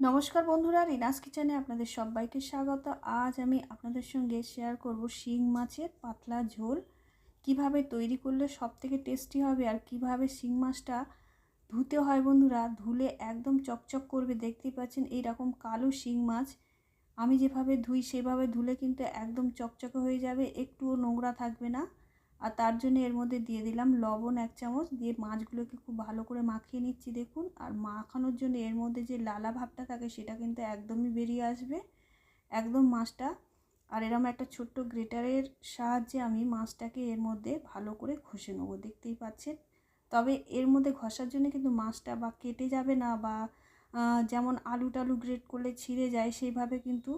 নমস্কার বন্ধুরা, রিনাস কিচেনে আপনাদের সবাইকে স্বাগত। আজ আমি আপনাদের সঙ্গে শেয়ার করব শিং মাছের পাতলা ঝোল। কীভাবে তৈরি করলে সব থেকে টেস্টি হবে আর কীভাবে শিং মাছটা ধুতে হয় বন্ধুরা, ধুলে একদম চকচক করবে। দেখতেই পাচ্ছেন এই রকম কালো শিং মাছ। আমি যেভাবে ধুই সেভাবে ধুলে কিন্তু একদম চকচকে হয়ে যাবে, একটুও নোংরা থাকবে না। আর তার জন্য এর মধ্যে দিয়ে দিলাম লবণ এক চামচ, দিয়ে মাছগুলোকে খুব ভালো করে মাখিয়ে নিচ্ছি দেখুন। আর মাখানোর জন্য এর মধ্যে যে লালা ভাবটা থাকে সেটা কিন্তু একদমই বেরিয়ে আসবে। একদম মাছটা, আর এরম একটা ছোট্ট গ্রেটারের সাহায্যে আমি মাছটাকে এর মধ্যে ভালো করে ঘষে নেব, দেখতেই পাচ্ছেন। তবে এর মধ্যে ঘষার জন্য কিন্তু মাছটা বা কেটে যাবে না বা যেমন আলু টালু গ্রেট করলে ছিঁড়ে যায় সেইভাবে কিন্তু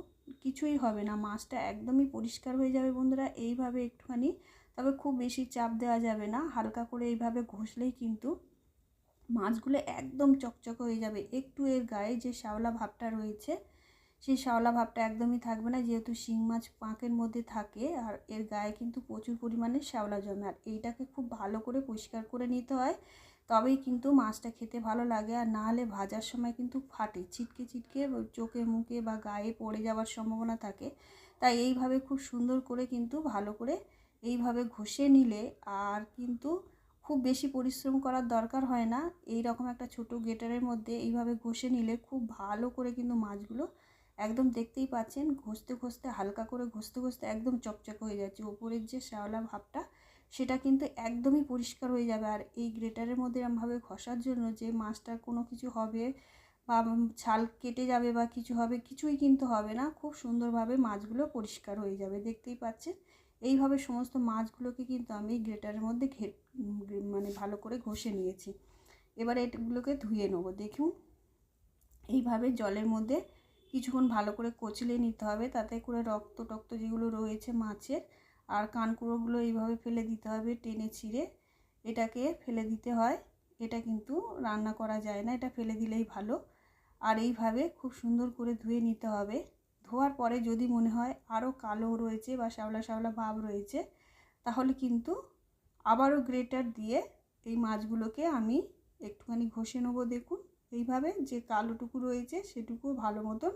কিছুই হবে না। মাছটা একদমই পরিষ্কার হয়ে যাবে বন্ধুরা, এইভাবে একটুখানি তবে খুব বেশি চাপ দেওয়া যাবে না। হালকা করে এইভাবে ঘষলেই কিন্তু মাছগুলো একদম চকচকে হয়ে যাবে। একটু এর গায়ে যে শ্যাওলা ভাবটা রয়েছে, সেই শ্যাওলা ভাবটা একদমই থাকবে না। যেহেতু শিং মাছ পাঁকের মধ্যে থাকে, আর এর গায়ে কিন্তু প্রচুর পরিমাণে শ্যাওলা জমে। আর এইটাকে খুব ভালো করে পরিষ্কার করে নিতে হয়, তবেই কিন্তু মাছটা খেতে ভালো লাগে। আর না হলে ভাজার সময় কিন্তু ফাটে, ছিটকে ছিটকে চোখে মুখে বা গায়ে পড়ে যাওয়ার সম্ভাবনা থাকে। তাই এইভাবে খুব সুন্দর করে কিন্তু ভালো করে এইভাবে ঘষে নিলে আর কিন্তু খুব বেশি পরিশ্রম করার দরকার হয় না। এই রকম একটা ছোট গেটারের মধ্যে এইভাবে ঘষে নিলে খুব ভালো করে কিন্তু মাছগুলো একদম দেখতেই পাচ্ছেন, ঘষতে ঘষতে হালকা করে ঘষতে ঘষতে একদম চকচক হয়ে যাচ্ছে। ওপরের যে শ্যাওলা ভাবটা সেটা কিন্তু একদমই পরিষ্কার হয়ে যাবে। আর এই গ্রেটারের মধ্যে এরমভাবে ঘষার জন্য যে মাছটার কোনো কিছু হবে বা ছাল কেটে যাবে বা কিছু হবে, কিছুই কিন্তু হবে না। খুব সুন্দরভাবে মাছগুলো পরিষ্কার হয়ে যাবে, দেখতেই পাচ্ছেন? এইভাবে সমস্ত মাছগুলোকে কিন্তু আমি গ্রেটারের মধ্যে ঘে মানে ভালো করে ঘষে নিয়েছি। এবার এগুলোকে ধুয়ে নেব, দেখুন। এইভাবে জলের মধ্যে কিছুক্ষণ ভালো করে কচলে নিতে হবে, তাতে করে রক্ত টক্ত যেগুলো রয়েছে মাছের, আর কানকুড়োগুলো এইভাবে ফেলে দিতে হবে টেনে ছিঁড়ে। এটাকে ফেলে দিতে হয়। এটা কিন্তু রান্না করা যায় না, এটা ফেলে দিলেই ভালো। আর এইভাবে খুব সুন্দর করে ধুয়ে নিতে হবে। ধোয়ার পরে যদি মনে হয় আরও কালো রয়েছে বা শ্যাওলা শ্যাওলা ভাব রয়েছে, তাহলে কিন্তু আবারও গ্রেটার দিয়ে এই মাছগুলোকে আমি একটুখানি ঘষে নেব দেখুন। এইভাবে যে কালোটুকু রয়েছে সেটুকু ভালো মতন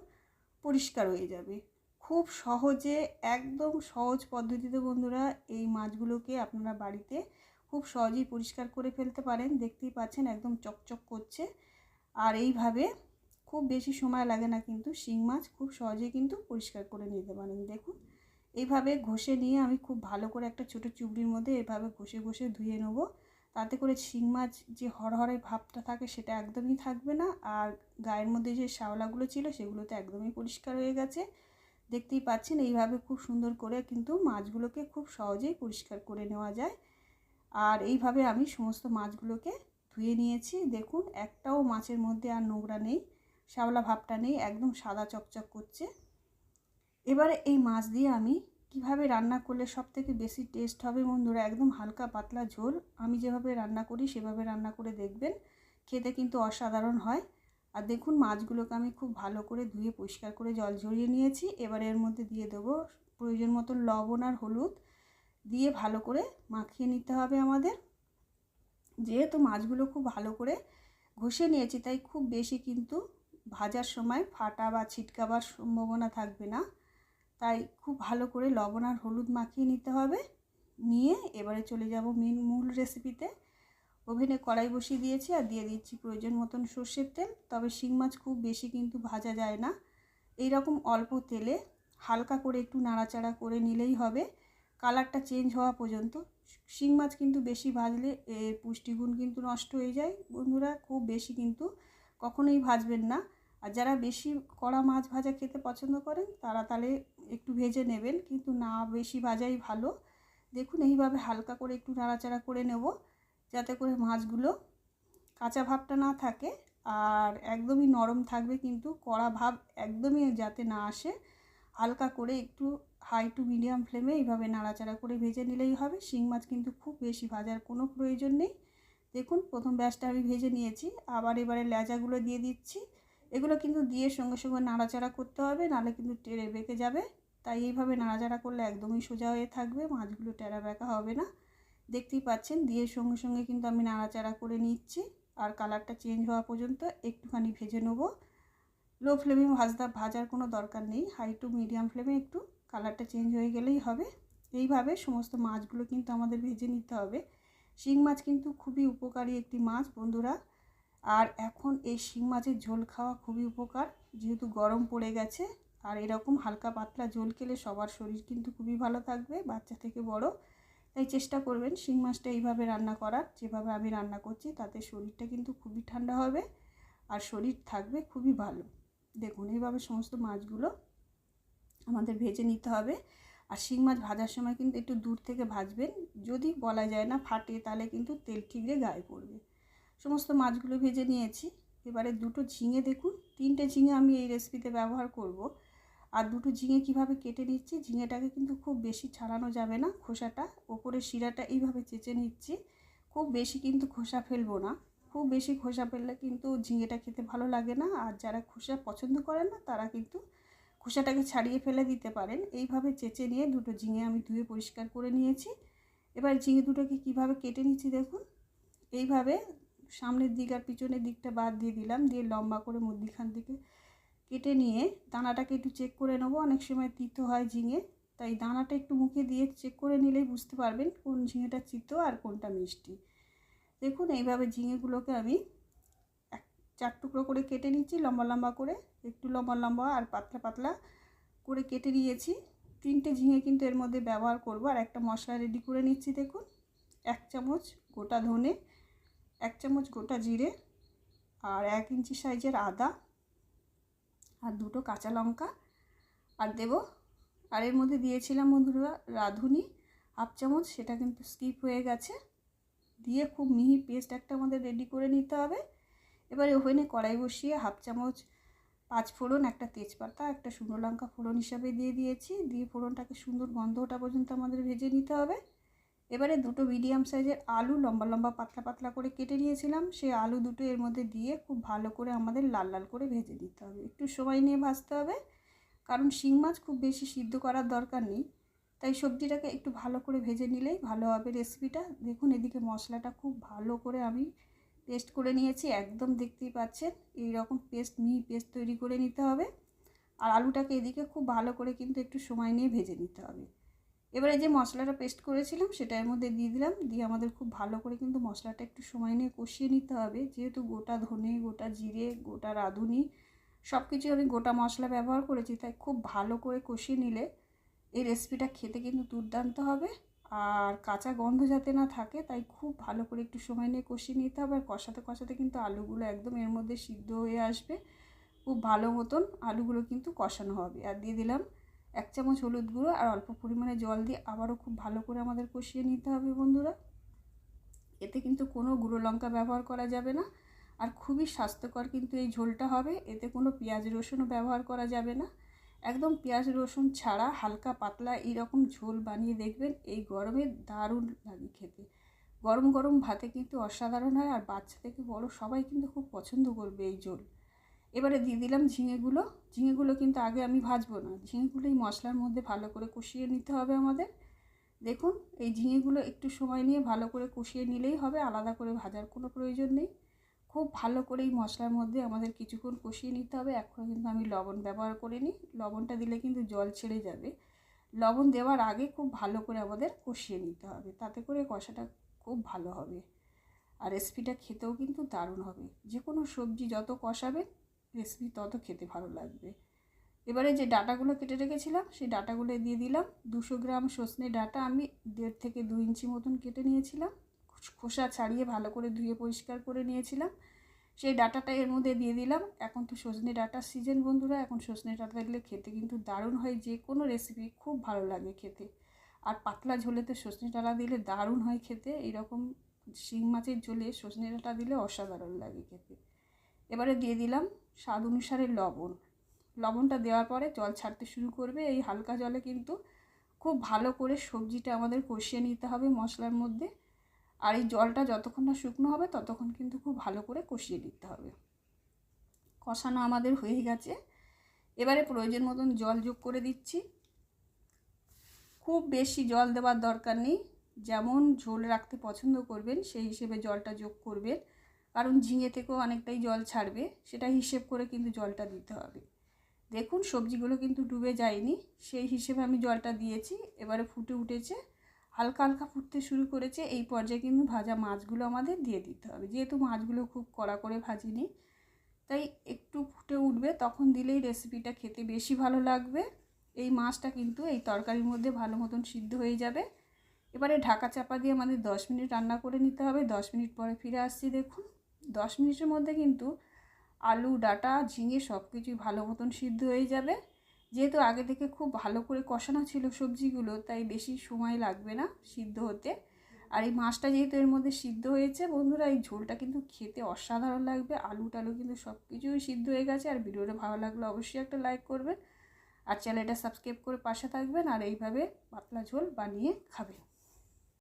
পরিষ্কার হয়ে যাবে। খুব সহজে, একদম সহজ পদ্ধতিতে বন্ধুরা এই মাছগুলোকে আপনারা বাড়িতে খুব সহজেই পরিষ্কার করে ফেলতে পারেন। দেখতেই পাচ্ছেন একদম চকচক করছে। আর এইভাবে খুব বেশি সময় লাগে না কিন্তু শিং মাছ খুব সহজেই কিন্তু পরিষ্কার করে নিতে পারেন। দেখুন এইভাবে ঘষে নিয়ে আমি খুব ভালো করে একটা ছোটো চুবড়ির মধ্যে এভাবে ঘষে ঘষে ধুয়ে নেব। তাতে করে শিং মাছ যে হরহরে ভাবটা থাকে সেটা একদমই থাকবে না আর গায়ের মধ্যে যে শ্যাওলাগুলো ছিল সেগুলো তো একদমই পরিষ্কার হয়ে গেছে। দেখতেই পাচ্ছেন, এইভাবে খুব সুন্দর করে কিন্তু মাছগুলোকে খুব সহজেই পরিষ্কার করে নেওয়া যায়। আর এইভাবে আমি সমস্ত মাছগুলোকে ধুয়ে নিয়েছি। দেখুন, একটাও মাছের মধ্যে আর নোংরা নেই। শ্যাওলা ভাবটা নেই, একদম সাদা চকচক করছে। এবারে এই মাছ দিয়ে আমি কীভাবে রান্না করলে সব থেকে বেশি টেস্ট হবে বন্ধুরা, একদম হালকা পাতলা ঝোল, আমি যেভাবে রান্না করি সেভাবে রান্না করে দেখবেন। খেতে কিন্তু অসাধারণ হয়। আর দেখুন মাছগুলোকে আমি খুব ভালো করে ধুয়ে পরিষ্কার করে জল ঝরিয়ে নিয়েছি। এবার এর মধ্যে দিয়ে দেবো প্রয়োজন মতো লবণ আর হলুদ দিয়ে ভালো করে মাখিয়ে নিতে হবে আমাদের। যেহেতু মাছগুলো খুব ভালো করে ঘষে নিয়েছি, তাই খুব বেশি কিন্তু ভাজার সময় ফাটা বা ছিটকাবার সম্ভাবনা থাকবে না। তাই খুব ভালো করে লবণ আর হলুদ মাখিয়ে নিতে হবে। নিয়ে এবারে চলে যাব মেন মূল রেসিপিতে ওভেনে কড়াই বসিয়ে দিয়েছি আর দিয়ে দিচ্ছি প্রয়োজন মতন সর্ষের তেল। তবে শিং মাছ খুব বেশি কিন্তু ভাজা যায় না। এই রকম অল্প তেলে হালকা করে একটু নাড়াচাড়া করে নিলেই হবে। কালারটা চেঞ্জ হওয়া পর্যন্ত। শিং মাছ কিন্তু বেশি ভাজলে এর পুষ্টিগুণ কিন্তু নষ্ট হয়ে যায়। বন্ধুরা, খুব বেশি কিন্তু কখনোই ভাজবেন না। আর যারা বেশি কড়া মাছ ভাজা খেতে পছন্দ করেন, তারা তাহলে একটু ভেজে নেবেন, কিন্তু না বেশি ভাজাই ভালো। দেখুন, এইভাবে হালকা করে একটু নাড়াচাড়া করে নেব, যাতে করে মাছগুলো কাঁচা ভাবটা না থাকে আর একদমই নরম থাকবে, কিন্তু কড়া ভাব একদমই যাতে না আসে। হালকা করে একটু হাই টু মিডিয়াম ফ্লেমে এইভাবে নাড়াচাড়া করে ভেজে নিলেই হবে। শিং মাছ কিন্তু খুব বেশি ভাজার কোনো প্রয়োজন নেই। দেখুন, প্রথম ব্যাসটা আমি ভেজে নিয়েছি, আবার এবারে লেজাগুলো দিয়ে দিচ্ছি। এগুলো কিন্তু দিয়ে সঙ্গে সঙ্গে নাড়াচাড়া করতে হবে, নাহলে কিন্তু টেরে বেঁকে যাবে। তাই এইভাবে নাড়াচাড়া করলে একদমই সোজা হয়ে থাকবে, মাছগুলো টেরা বেঁকা হবে না। দেখতেই পাচ্ছেন, দিয়ে সঙ্গে সঙ্গে কিন্তু আমি নাড়াচাড়া করে নিচ্ছি। আর কালারটা চেঞ্জ হওয়া পর্যন্ত একটুখানি ভেজে নেব। লো ফ্লেমে ভাজদা, ভাজার কোনো দরকার নেই। হাই টু মিডিয়াম ফ্লেমে একটু কালারটা চেঞ্জ হয়ে গেলেই হবে। এইভাবে সমস্ত মাছগুলো কিন্তু আমাদের ভেজে নিতে হবে। শিং মাছ কিন্তু খুবই উপকারী একটি মাছ, বন্ধুরা। আর এখন এই শিং মাছের ঝোল খাওয়া খুবই উপকার। যেহেতু গরম পড়ে গেছে, আর এরকম হালকা পাতলা ঝোল খেলে সবার শরীর কিন্তু খুবই ভালো থাকবে, বাচ্চা থেকে বড়। তাই চেষ্টা করবেন শিং মাছটা এইভাবে রান্না করার, যেভাবে আমি রান্না করছি তাতে শরীরটা কিন্তু খুবই ঠান্ডা হবে আর শরীর থাকবে খুবই ভালো। দেখুন, এইভাবে সমস্ত মাছগুলো আমাদের ভেজে নিতে হবে। আর শিং মাছ ভাজার সময় কিন্তু একটু দূর থেকে ভাজবেন। যদি বলা যায় না ফাটে, তাহলে কিন্তু তেল ঠিকরে গায়ে পড়বে। সমস্ত মাছগুলো ভেজে নিয়েছি। এবারে দুটো ঝিঙে দেখুন, তিনটে ঝিঙে আমি এই রেসিপিতে ব্যবহার করব। আর দুটো ঝিঙে কীভাবে কেটে নিচ্ছি, ঝিঙেটাকে কিন্তু খুব বেশি ছাড়ানো যাবে না, খোসাটা, ওপরে শিরাটা এইভাবে চেঁচে নিচ্ছি। খুব বেশি কিন্তু খোসা ফেলব না। খুব বেশি খোসা ফেললে কিন্তু ঝিঙেটা খেতে ভালো লাগে না। আর যারা খোসা পছন্দ করেন না, তারা কিন্তু খোসাটাকে ছাড়িয়ে ফেলে দিতে পারেন। এইভাবে চেঁচে নিয়ে দুটো ঝিঙে আমি ধুয়ে পরিষ্কার করে নিয়েছি। এবার ঝিঙে দুটোকে কীভাবে কেটে নিচ্ছি দেখুন। এইভাবে সামনের দিক আর পিছনের দিকটা বাদ দিয়ে দিলাম, দিয়ে লম্বা করে মধ্যিখান থেকে কেটে নিয়ে দানাটাকে একটু চেক করে নেব। অনেক সময় তিতো হয় ঝিঙে, তাই দানাটা একটু মুখে দিয়ে চেক করে নিলেই বুঝতে পারবেন কোন ঝিঙেটা তিতো আর কোনটা মিষ্টি। দেখুন, এইভাবে ঝিঙেগুলোকে আমি এক চার টুকরো করে কেটে নিচ্ছি, লম্বা লম্বা করে, একটু লম্বা লম্বা আর পাতলা পাতলা করে কেটে নিয়েছি। তিনটে ঝিঙে কিন্তু এর মধ্যে ব্যবহার করব, আর একটা মশলা রেডি করে নিচ্ছি। দেখুন, এক চামচ গোটা ধনে এক চামচ গোটা জিরে আর এক ইঞ্চি সাইজের আদা আর দুটো কাঁচা লঙ্কা আর দেব। আর এর মধ্যে দিয়েছিলাম বন্ধুরা রাঁধুনি, হাফ চামচ, সেটা কিন্তু স্কিপ হয়ে গেছে। দিয়ে খুব মিহি পেস্ট একটা আমাদের রেডি করে নিতে হবে। এবারে ওভেনে কড়াই বসিয়ে হাফ চামচ পাঁচ ফোড়ন, একটা তেজপাতা, একটা শুকনো লঙ্কা ফোড়ন হিসাবে দিয়ে দিয়েছি। দিয়ে ফোড়নটাকে সুন্দর গন্ধ ওটা পর্যন্ত আমাদের ভেজে নিতে হবে। এবারে দুটো মিডিয়াম সাইজের আলু লম্বা লম্বা পাতলা পাতলা করে কেটে নিয়েছিলাম। সেই আলু দুটো এর মধ্যে দিয়ে খুব ভালো করে আমাদের লাল লাল করে ভেজে দিতে হবে। একটু সময় নিয়ে ভাজতে হবে, কারণ শিং মাছ খুব বেশি সিদ্ধ করার দরকার নেই। তাই সবজিটাকে একটু ভালো করে ভেজে নিলেই ভালো হবে রেসিপিটা। দেখুন এদিকে মশলাটা খুব ভালো করে আমি পেস্ট করে নিয়েছি, একদম দেখতেই পাচ্ছেন। এই রকম পেস্ট, মিহি পেস্ট তৈরি করে নিতে হবে। আর আলুটাকে এদিকে খুব ভালো করে কিন্তু একটু সময় নিয়ে ভেজে নিতে হবে। এবারে যে মশলাটা পেস্ট করেছিলাম সেটা এর মধ্যে দিয়ে দিলাম, দিয়ে আমাদের খুব ভালো করে কিন্তু মশলাটা একটু সময় নিয়ে কষিয়ে নিতে হবে। যেহেতু গোটা ধনে, গোটা জিরে, গোটা রাঁধুনি সব কিছু আমি গোটা মশলা ব্যবহার করেছি, তাই খুব ভালো করে কষিয়ে নিলে এই রেসিপিটা খেতে কিন্তু দুর্দান্ত হবে। আর কাঁচা গন্ধ যাতে না থাকে, তাই খুব ভালো করে একটু সময় নিয়ে কষিয়ে নিতে হবে। আর কষাতে কষাতে কিন্তু আলুগুলো একদম এর মধ্যে সিদ্ধ হয়ে আসবে। খুব ভালো মতন আলুগুলো কিন্তু কষানো হবে। আর দিয়ে দিলাম এক চামচ হলুদ গুঁড়ো আর অল্প পরিমাণে জল দিয়ে আবারও খুব ভালো করে আমাদের কষিয়ে নিতে হবে বন্ধুরা। এতে কিন্তু কোনো গুঁড়ো লঙ্কা ব্যবহার করা যাবে না আর খুবই স্বাস্থ্যকর কিন্তু এই ঝোলটা হবে। এতে কোনো পেঁয়াজ রসুনও ব্যবহার করা যাবে না। একদম পেঁয়াজ রসুন ছাড়া হালকা পাতলা এইরকম ঝোল বানিয়ে দেখবেন, এই গরমে দারুণ লাগে খেতে। গরম গরম ভাতে কিন্তু অসাধারণ হয় আর বাচ্চা থেকে বড় সবাই কিন্তু খুব পছন্দ করবে এই ঝোল। এবারে দিয়ে দিলাম ঝিঙেগুলো। ঝিঙেগুলো কিন্তু আগে আমি ভাজবো না। ঝিঙেগুলো এই মশলার মধ্যে ভালো করে কষিয়ে নিতে হবে আমাদের। দেখুন, এই ঝিঙেগুলো একটু সময় নিয়ে ভালো করে কষিয়ে নিলেই হবে, আলাদা করে ভাজার কোনো প্রয়োজন নেই। খুব ভালো করে এই মশলার মধ্যে আমাদের কিছুক্ষণ কষিয়ে নিতে হবে। এখন কিন্তু আমি লবণ ব্যবহার করিনি। লবণটা দিলে কিন্তু জল ছেড়ে যাবে। লবণ দেওয়ার আগে খুব ভালো করে আমাদের কষিয়ে নিতে হবে। তাতে করে কষাটা খুব ভালো হবে। আর রেসিপিটা খেতেও কিন্তু দারুণ হবে। যে কোনো সবজি যত কষাবে রেসিপি তত খেতে ভালো লাগবে। এবারে যে ডাটাগুলো কেটে রেখেছিলাম, সেই ডাটাগুলো দিয়ে দিলাম। দুশো গ্রাম সজনে ডাটা আমি দেড় থেকে দু ইঞ্চি মতন কেটে নিয়েছিলাম। খোসা ছাড়িয়ে ভালো করে ধুয়ে পরিষ্কার করে নিয়েছিলাম। সেই ডাটাটা এর মধ্যে দিয়ে দিলাম। এখন তো সজনে ডাটার সিজন বন্ধুরা, এখন সজনে ডাটা দিলে খেতে কিন্তু দারুণ হয়। যে কোনো রেসিপি খুব ভালো লাগে খেতে। আর পাতলা ঝোলেতে সজনে ডাটা দিলে দারুণ হয় খেতে। এইরকম শিং মাছের ঝোলে সজনে ডাটা দিলে অসাধারণ লাগে খেতে। এবারে দিয়ে দিলাম স্বাদ অনুসারে লবণ। লবণটা দেওয়ার পরে জল ছাড়তে শুরু করবে। এই হালকা জলে কিন্তু খুব ভালো করে সবজিটা আমাদের কষিয়ে নিতে হবে মশলার মধ্যে। আর এই জলটা যতক্ষণ না শুকনো হবে, ততক্ষণ কিন্তু খুব ভালো করে কষিয়ে নিতে হবে। কষানো আমাদের হয়ে গেছে। এবারে প্রয়োজন মতন জল যোগ করে দিচ্ছি। খুব বেশি জল দেওয়ার দরকার নেই। যেমন ঝোল রাখতে পছন্দ করবেন, সেই হিসেবে জলটা যোগ করবেন। কারণ ঝিঙে থেকেও অনেকটাই জল ছাড়বে, সেটা হিসেব করে কিন্তু জলটা দিতে হবে। দেখুন, সবজিগুলো কিন্তু ডুবে যায়নি, সেই হিসেবে আমি জলটা দিয়েছি, এবারে ফুটে উঠেছে। হালকা হালকা ফুটতে শুরু করেছে, এই পর্যায়ে কিন্তু ভাজা মাছগুলো আমাদের দিয়ে দিতে হবে। যেহেতু মাছগুলো খুব কড়া করে ভাজিনি, তাই একটু ফুটে উঠবে, তখন দিলেই রেসিপিটা খেতে বেশি ভালো লাগবে। এই মাছটা কিন্তু এই তরকারির মধ্যে ভালো মতন সিদ্ধ হয়ে যাবে। এবারে ঢাকা চাপা দিয়ে আমাদের দশ মিনিট রান্না করে নিতে হবে, দশ মিনিট পরে ফিরে আসছি, দেখুন। দশ মিনিটের মধ্যে কিন্তু আলু, ডাটা, ঝিঙে সব কিছুই ভালো মতন সিদ্ধ হয়ে যাবে। যেহেতু আগে থেকে খুব ভালো করে কষানো ছিল সবজিগুলো, তাই বেশি সময় লাগবে না সিদ্ধ হতে। আর এই মাছটা যেহেতু এর মধ্যে সিদ্ধ হয়েছে, বন্ধুরা, এই ঝোলটা কিন্তু খেতে অসাধারণ লাগবে। আলু টালু কিন্তু সব কিছুই সিদ্ধ হয়ে গেছে। আর ভিডিওটা ভালো লাগলে অবশ্যই একটা লাইক করবেন। আর চ্যানেলটা সাবস্ক্রাইব করে পাশে থাকবেন। আর এইভাবে পাতলা ঝোল বানিয়ে খাবেন।